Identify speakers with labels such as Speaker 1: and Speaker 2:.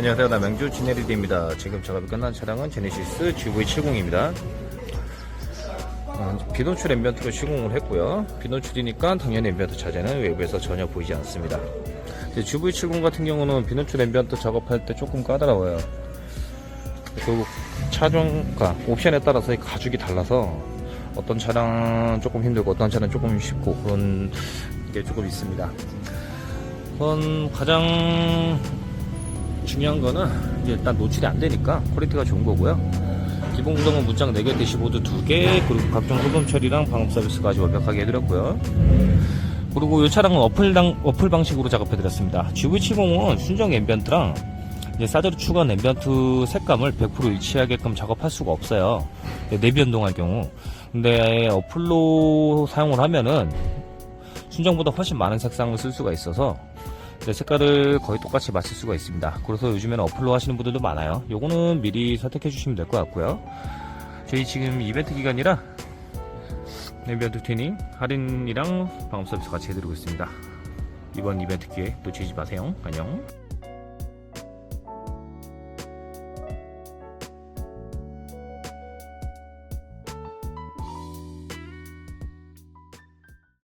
Speaker 1: 안녕하세요. 남양주 진에리드입니다. 지금 작업이 끝난 차량은 제네시스 GV70입니다. 어, 비노출 앰비언트로 시공을 했고요. 비노출이니까 당연히 앰비언트 자재는 외부에서 전혀 보이지 않습니다. 이제 GV70 같은 경우는 비노출 앰비언트 작업할 때 조금 까다로워요. 그 차종과 옵션에 따라서 이 가죽이 달라서 어떤 차량은 조금 힘들고 어떤 차량은 조금 쉽고 그런 게 조금 있습니다. 우선 가장 중요한 거는 일단 노출이 안 되니까 퀄리티가 좋은 거고요. 기본 구성은 문장 4개, 대시보드 2개, 그리고 각종 소금 처리랑 방음 서비스까지 완벽하게 해드렸고요. 그리고 이 차량은 어플 당, 어플 방식으로 작업해드렸습니다. GV70은 순정 앰비언트랑 사저로 추가한 앰비언트 색감을 100% 일치하게끔 작업할 수가 없어요. 내비 변동할 경우. 근데 어플로 사용을 하면은 순정보다 훨씬 많은 색상을 쓸 수가 있어서 네, 색깔을 거의 똑같이 맞출 수가 있습니다. 그래서 요즘에는 어플로 하시는 분들도 많아요. 요거는 미리 선택해 주시면 될 것 같고요. 저희 지금 이벤트 기간이라 앰비언트 튜닝 할인이랑 방음 서비스 같이 해드리고 있습니다. 이번 이벤트 기회 놓치지 마세요. 안녕.